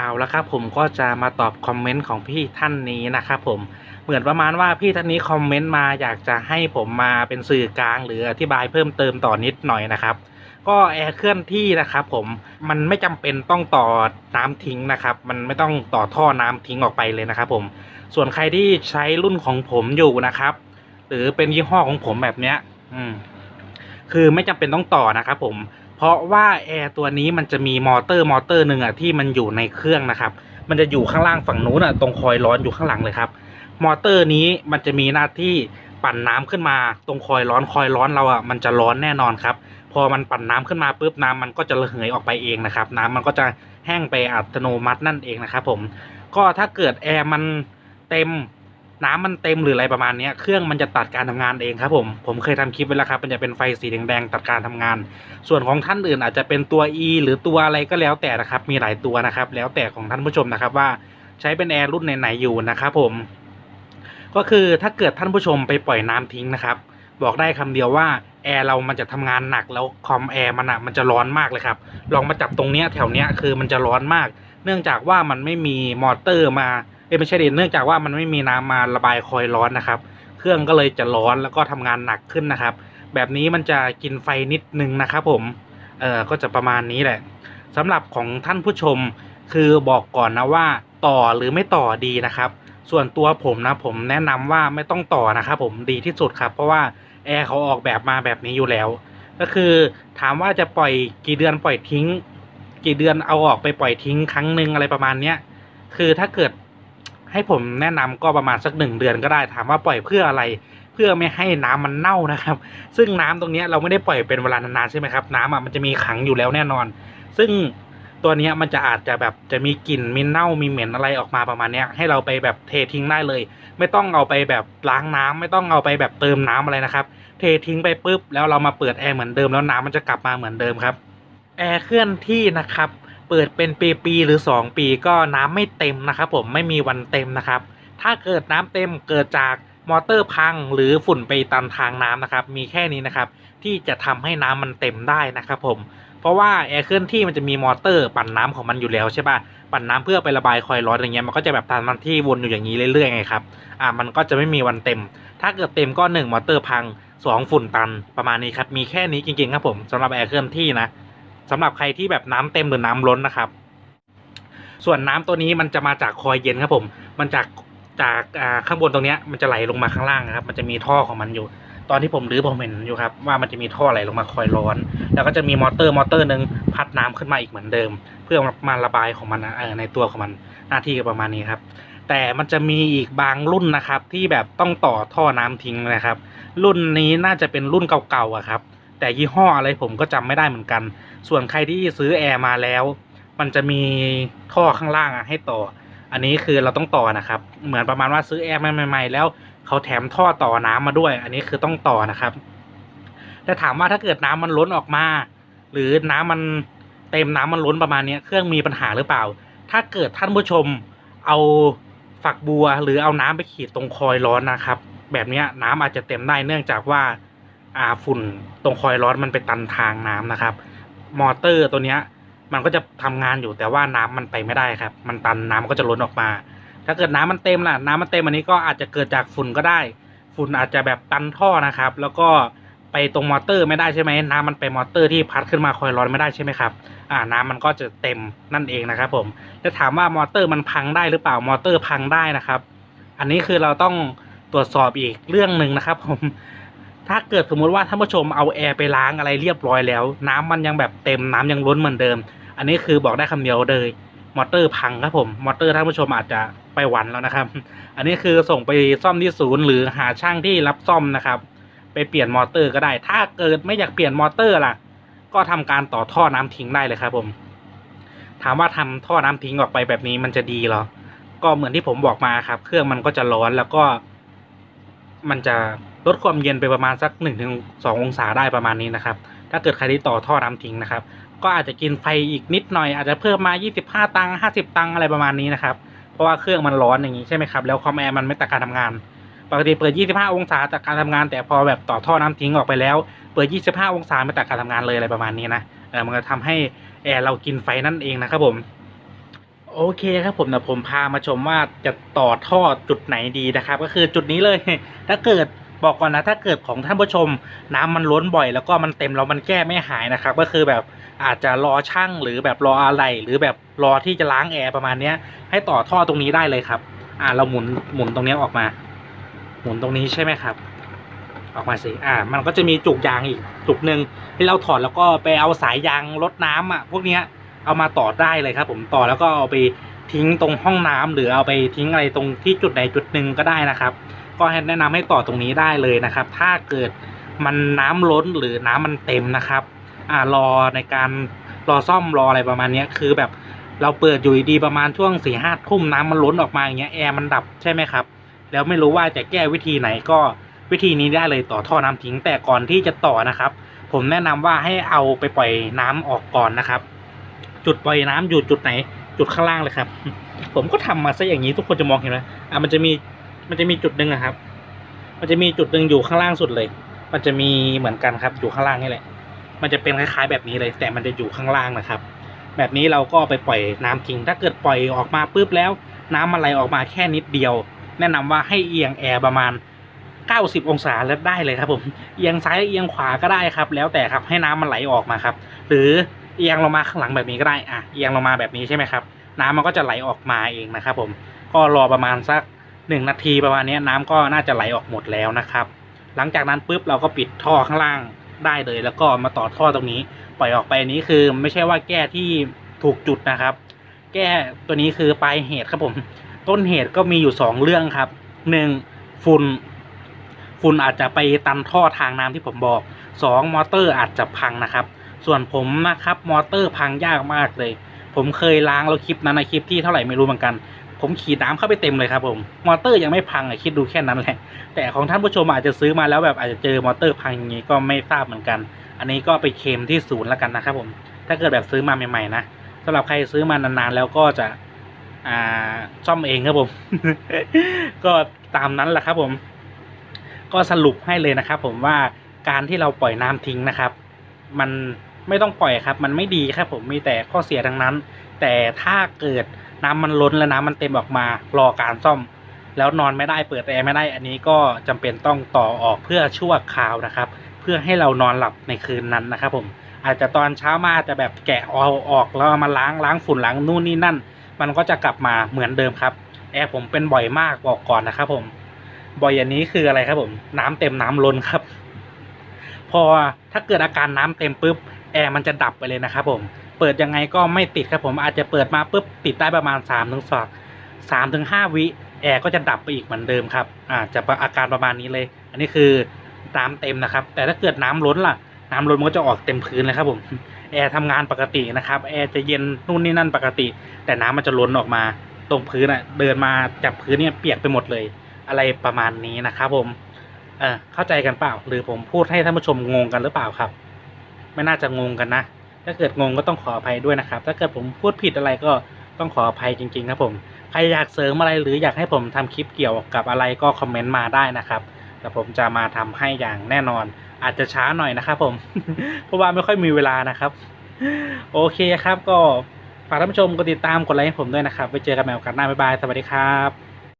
เอาละครับผมก็จะมาตอบคอมเมนต์ของพี่ท่านนี้นะครับผมเหมือนประมาณว่าพี่ท่านนี้คอมเมนต์มาอยากจะให้ผมมาเป็นสื่อกลางหรืออธิบายเพิ่มเติมต่อนิดหน่อยนะครับ ก็แอร์เคลื่อนที่นะครับผมมันไม่จำเป็นต้องต่อน้ำทิ้งนะครับ มันไม่ต้องต่อท่อน้ำทิ้งออกไปเลยนะครับ ผมส่วนใครที่ใช้รุ่นของผมอยู่นะครับ หรือเป็นยี่ห้อของผมแบบเนี้ย อืมคือไม่จำเป็นต้องต่อนะครับผม เพราะว่าแอร์ตัวนี้มันจะมีมอเตอร์มอเตอร์หนึ่งอะที่มันอยู่ในเครื่องนะครับ มันจะอยู่ข้างล่างฝั่งนู้นอะตรงคอยร้อนอยู่ข้างหลังเลยครับ มอเตอร์นี้มันจะมีหน้าที่ปั่นน้ำขึ้นมา ตรงคอยร้อนคอยร้อนเราอะมันจะร้อนแน่นอนครับ พอมันปั่นน้ำขึ้นมาปุ๊บน้ำมันก็จะระเหยออกไปเองนะครับ น้ำมันก็จะแห้งไปอัตโนมัตินั่นเองนะครับผมก็ถ้าเกิดแอร์มันเต็ม น้ำมันเต็มหรืออะไรประมาณนี้เครื่องมันจะตัดการทำงานเองครับผม ผมเคยทำคลิปไว้แล้วครับมันจะเป็นไฟสีแดงๆตัดการทำงาน ส่วนของท่านอื่นอาจจะเป็นตัว E หรือตัวอะไรก็แล้วแต่นะครับ มีหลายตัวนะครับ แล้วแต่ของท่านผู้ชมนะครับว่าใช้เป็นแอร์รุ่นไหนๆอยู่นะครับผม ก็คือถ้าเกิดท่านผู้ชมไปปล่อยน้ำทิ้งนะครับ บอกได้คำเดียวว่าแอร์เรามันจะทำงานหนักแล้วคอมแอร์มันอะมันจะร้อนมากเลยครับลองมาจับตรงเนี้ยแถวเนี้ยคือมันจะร้อนมาก เนื่องจากว่ามันไม่มีมอเตอร์มา เอ้ยไม่ใช่ดิเนื่องจากว่ามันไม่มีน้ำมาระบายคอยร้อนนะครับ เครื่องก็เลยจะร้อนแล้วก็ทำงานหนักขึ้นนะครับ แบบนี้มันจะกินไฟนิดนึงนะครับผมเออก็จะประมาณนี้แหละสำหรับของท่านผู้ชมคือบอกก่อนนะว่าต่อหรือไม่ต่อดีนะครับ ส่วนตัวผมนะผมแนะนำว่าไม่ต้องต่อนะครับผมดีที่สุดครับ เพราะว่าแอร์เขาออกแบบมาแบบนี้อยู่แล้ว ก็คือถามว่าจะปล่อยกี่เดือนปล่อยทิ้ง กี่เดือนเอาออกไปปล่อยทิ้งครั้งหนึ่งอะไรประมาณเนี้ยคือถ้าเกิด ให้ผมแนะนำก็ประมาณสักหนึ่งเดือนก็ได้ถามว่าปล่อยเพื่ออะไร เพื่อไม่ให้น้ำมันเน่านะครับ ซึ่งน้ำตรงนี้เราไม่ได้ปล่อยเป็นเวลานานๆใช่ไหมครับน้ำอะมันจะมีขังอยู่แล้วแน่นอน ซึ่งตัวนี้มันจะอาจจะแบบจะมีกลิ่นมีเน่ามีเหม็นอะไรออกมาประมาณนี้ให้เราไปแบบเททิ้งได้เลย ไม่ต้องเอาไปแบบล้างน้ำไม่ต้องเอาไปแบบเติมน้ำอะไรนะครับ เททิ้งไปปุ๊บแล้วเรามาเปิดแอร์เหมือนเดิมแล้วน้ำมันจะกลับมาเหมือนเดิมครับแอร์เคลื่อนที่นะครับ เปิดเป็นปีๆหรือ 2 ปีก็น้ำไม่เต็มนะครับผมไม่มีวันเต็มนะครับ ถ้าเกิดน้ำเต็มเกิดจากมอเตอร์พังหรือฝุ่นไปตันทางน้ำนะครับ มีแค่นี้นะครับที่จะทำให้น้ำมันเต็มได้นะครับผมเพราะว่าแอร์เคลื่อนที่มันจะมีมอเตอร์ปั่นน้ำของมันอยู่แล้วใช่ป่ะปั่นน้ำเพื่อไประบายคอยร้อนอย่างเงี้ยมันก็จะแบบทำมันที่วนอยู่อย่างนี้เรื่อยๆไงครับอ่ามันก็จะไม่มีวันเต็ม ถ้าเกิดเต็มก็หนึ่งมอเตอร์พังสองฝุ่นตันประมาณนี้ครับมีแค่นี้จริงๆครับผมสำหรับแอร์เคลื่อนที่นะ สำหรับใครที่แบบน้ำเต็มหรือน้ำล้นนะครับ ส่วนน้ำตัวนี้มันจะมาจากคอยเย็นครับผม มันจากจากข้างบนตรงเนี้ยมันจะไหลลงมาข้างล่างนะครับ มันจะมีท่อของมันอยู่ ตอนที่ผมรื้อผมเห็นอยู่ครับ ว่ามันจะมีท่อไหลลงมาคอยร้อน แล้วก็จะมีมอเตอร์มอเตอร์หนึ่งพัดน้ำขึ้นมาอีกเหมือนเดิม เพื่อมาระบายของมันในตัวของมันหน้าที่ก็ประมาณนี้ครับ แต่มันจะมีอีกบางรุ่นนะครับ ที่แบบต้องต่อท่อน้ำทิ้งนะครับ รุ่นนี้น่าจะเป็นรุ่นเก่าๆอะครับ แต่ยี่ห้ออะไรผมก็จำไม่ได้เหมือนกัน ส่วนใครที่ซื้อแอร์มาแล้ว มันจะมีท่อข้างล่างอะให้ต่อ อันนี้คือเราต้องต่อนะครับ เหมือนประมาณว่าซื้อแอร์ใหม่ๆแล้วเขาแถมท่อต่อน้ำมาด้วย อันนี้คือต้องต่อนะครับ แต่ถามว่าถ้าเกิดน้ำมันล้นออกมา หรือน้ำมันเต็มน้ำมันล้นประมาณเนี้ยเครื่องมีปัญหาหรือเปล่า ถ้าเกิดท่านผู้ชมเอาฝักบัวหรือเอาน้ำไปขีดตรงคอยร้อนนะครับ แบบนี้น้ำอาจจะเต็มได้เนื่องจากว่า อ่าฝุ่นตรงคอยร้อนมันไปตันทางน้ำนะครับ มอเตอร์ตัวเนี้ยมันก็จะทำงานอยู่แต่ว่าน้ำมันไปไม่ได้ครับ มันตันน้ำมันก็จะล้นออกมา ถ้าเกิดน้ำมันเต็มล่ะน้ำมันเต็มอันนี้ก็อาจจะเกิดจากฝุ่นก็ได้ ฝุ่นอาจจะแบบตันท่อนะครับ แล้วก็ไปตรงมอเตอร์ไม่ได้ใช่ไหมน้ำมันไปมอเตอร์ที่พัดขึ้นมาคอยร้อนไม่ได้ใช่ไหมครับอ่าน้ำมันก็จะเต็มนั่นเองนะครับผมจะถามว่ามอเตอร์มันพังได้หรือเปล่ามอเตอร์พังได้นะครับ อันนี้คือเราต้องตรวจสอบอีกเรื่องหนึ่งนะครับ ผม ถ้าเกิดสมมุติว่าท่านผู้ชมเอาแอร์ไปล้างอะไรเรียบร้อยแล้ว น้ำมันยังแบบเต็มน้ำยังล้นเหมือนเดิม อันนี้คือบอกได้คำเดียวเลย มอเตอร์พังครับผมมอเตอร์ท่านผู้ชมอาจจะไปหวันแล้วนะครับ อันนี้คือส่งไปซ่อมที่ศูนย์หรือหาช่างที่รับซ่อมนะครับ ไปเปลี่ยนมอเตอร์ก็ได้ ถ้าเกิดไม่อยากเปลี่ยนมอเตอร์ล่ะ ก็ทำการต่อท่อน้ำทิ้งได้เลยครับผม ถามว่าทำท่อน้ำทิ้งออกไปแบบนี้มันจะดีหรอ ก็เหมือนที่ผมบอกมาครับ เครื่องมันก็จะร้อนแล้วก็มันจะ ลดความเย็นไปประมาณสักหนึ่งถึงสององศาได้ประมาณนี้นะครับ ถ้าเกิดใครที่ต่อท่อน้ำทิ้งนะครับ ก็อาจจะกินไฟอีกนิดหน่อย อาจจะเพิ่มมา 25 ตังค์50 ตังค์อะไรประมาณนี้นะครับ เพราะว่าเครื่องมันร้อนอย่างนี้ใช่ไหมครับ แล้วคอมแอร์มันไม่ตัดการทำงาน ปกติเปิด 25 องศาจากการทำงาน แต่พอแบบต่อท่อน้ำทิ้งออกไปแล้ว เปิด 25 องศาไม่ตัดการทำงานเลยอะไรประมาณนี้นะเออมันก็ทำให้แอร์เรากินไฟนั่นเองนะครับผมโโอเคครับผมนะผมพามาชมว่าจะต่อท่อจุดไหนดีนะครับ ก็คือจุดนี้เลยถ้าเกิด บอกก่อนนะถ้าเกิดของท่านผู้ชม น้ำมันล้นบ่อย แล้วก็มันเต็มแล้วมันแก้ไม่หายนะครับ ก็คือแบบอาจจะรอช่างหรือแบบรออะไร หรือแบบรอที่จะล้างแอร์ประมาณเนี้ย ให้ต่อท่อตรงนี้ได้เลยครับ อ่าเราหมุนหมุนตรงนี้ออกมา หมุนตรงนี้ใช่ไหมครับ ออกมาสิอ่า มันก็จะมีจุกยางอีกจุกหนึ่งที่เราถอดแล้วก็ไปเอาสายยางรดน้ำอะพวกเนี้ยเอามาต่อได้เลยครับ ผมต่อแล้วก็เอาไปทิ้งตรงห้องน้ำหรือเอาไปทิ้งอะไรตรงที่จุดใดจุดหนึ่งก็ได้นะครับ ก็แนะนำให้ต่อตรงนี้ได้เลยนะครับ ถ้าเกิดมันน้ำล้นหรือน้ำมันเต็มนะครับอ่ารอในการรอซ่อมรออะไรประมาณนี้คือแบบเราเปิดอยู่ดีประมาณช่วงสี่ห้าทุ่มน้ำมันล้นออกมาอย่างเงี้ยแอร์มันดับใช่ไหมครับ แล้วไม่รู้ว่าจะแก้วิธีไหนก็วิธีนี้ได้เลยต่อท่อน้ำทิ้งแต่ก่อนที่จะต่อนะครับ ผมแนะนำว่าให้เอาไปปล่อยน้ำออกก่อนนะครับ จุดปล่อยน้ำอยู่จุดไหน จุดข้างล่างเลยครับ ผมก็ทำมาซะอย่างนี้ทุกคนจะมองเห็นไหมอะมันจะมี มันจะมีจุดหนึ่งอะครับ มันจะมีจุดหนึ่งอยู่ข้างล่างสุดเลย มันจะมีเหมือนกันครับ อยู่ข้างล่างนี่แหละ มันจะเป็นคล้ายๆแบบนี้เลย แต่มันจะอยู่ข้างล่างนะครับ แบบนี้เราก็ไปปล่อยน้ำทิ้ง ถ้าเกิดปล่อยออกมาปุ๊บแล้ว น้ำมันไหลออกมาแค่นิดเดียว แนะนำว่าให้เอียงแอร์ประมาณ 90 องศาแล้วได้เลยครับผม เอียงซ้ายเอียงขวาก็ได้ครับ แล้วแต่ครับ ให้น้ำมันไหลออกมาครับ หรือเอียงลงมาข้างหลังแบบนี้ก็ได้ อะ เอียงลงมาแบบนี้ใช่ไหมครับ น้ำมันก็จะไหลออกมาเองนะครับผม ก็รอประมาณสัก หนึ่งนาทีประมาณนี้น้ำก็น่าจะไหลออกหมดแล้วนะครับ หลังจากนั้นปุ๊บเราก็ปิดท่อข้างล่างได้เลย แล้วก็มาต่อท่อตรงนี้ ปล่อยออกไปอันนี้คือไม่ใช่ว่าแก้ที่ถูกจุดนะครับ แก้ตัวนี้คือปลายเหตุครับผม ต้นเหตุก็มีอยู่สองเรื่องครับหนึ่งฝุ่นฝุ่นอาจจะไปตันท่อทางน้ำที่ผมบอกสองมอเตอร์อาจจะพังนะครับ ส่วนผมนะครับมอเตอร์พังยากมากเลย ผมเคยล้างแล้วคลิปนั้นในคลิปที่เท่าไหร่ไม่รู้เหมือนกัน ผมขีดน้ำเข้าไปเต็มเลยครับผมมอเตอร์ยังไม่พังอะคิดดูแค่นั้นแหละแต่ของท่านผู้ชมอาจจะซื้อมาแล้วแบบอาจจะเจอมอเตอร์พังอย่างนี้ก็ไม่ทราบเหมือนกัน อันนี้ก็ไปเคลมที่ศูนย์แล้วกันนะครับผมถ้าเกิดแบบซื้อมาใหม่ๆนะสำหรับใครซื้อมานานๆแล้วก็จะอ่าซ่อมเองครับผม ก็ตามนั้นแหละครับผม ก็สรุปให้เลยนะครับ ผมว่าการที่เราปล่อยน้ำทิ้งนะครับ มันไม่ต้องปล่อยครับ มันไม่ดีครับผมมีแต่ข้อเสียทั้งนั้น แต่ถ้าเกิด น้ำมันล้นและน้ำมันเต็มออกมารอการซ่อม แล้วนอนไม่ได้เปิดแอร์ไม่ได้อันนี้ก็จำเป็นต้องต่อออกเพื่อชั่วคราวนะครับ เพื่อให้เรานอนหลับในคืนนั้นนะครับ ผม อาจจะตอนเช้ามาอาจจะแบบแกะเอาออกแล้วมาล้างล้างฝุ่นล้างนู่นนี่นั่น มันก็จะกลับมาเหมือนเดิมครับแอร์ผมเป็นบ่อยมากบอกก่อนนะครับผมบ่อยอย่างนี้คืออะไรครับผม น้ำเต็มน้ำล้นครับ พอถ้าเกิดอาการน้ำเต็มปุ๊บแอร์มันจะดับไปเลยนะครับผม เปิดยังไงก็ไม่ติดครับผมอาจจะเปิดมาปุ๊บติดได้ประมาณ3ามถึงสองสามถึงห้าวิแอร์ก็จะดับไปอีกเหมือนเดิมครับอาจจะอาการประมาณนี้เลย อันนี้คือน้ำเต็มนะครับ แต่ถ้าเกิดน้ำล้นล่ะ น้ำล้นมันก็จะออกเต็มพื้นเลยครับผมแอร์ทำงานปกตินะครับแอร์จะเย็นนู่นนี่นั่นปกติ แต่น้ำมันจะล้นออกมาตรงพื้นอะเดินมาจับพื้นเนี่ยเปียกไปหมดเลย อะไรประมาณนี้นะครับผมเออเข้าใจกันเปล่า หรือผมพูดให้ท่านผู้ชมงงกันหรือเปล่าครับ ไม่น่าจะงงกันนะ ถ้าเกิดงงก็ต้องขออภัยด้วยนะครับ ถ้าเกิดผมพูดผิดอะไรก็ต้องขออภัยจริงๆครับผม ใครอยากเสริมอะไรหรืออยากให้ผมทำคลิปเกี่ยวกับอะไรก็คอมเมนต์มาได้นะครับแต่ผมจะมาทำให้อย่างแน่นอน อาจจะช้าหน่อยนะครับผม เพราะว่าไม่ค่อยมีเวลานะครับ โอเคครับก็ฝากท่านผู้ชมกดติดตามกดไลค์ให้ผมด้วยนะครับไว้เจอกันใหม่โอกาสหน้าบ๊ายบาย สวัสดีครับ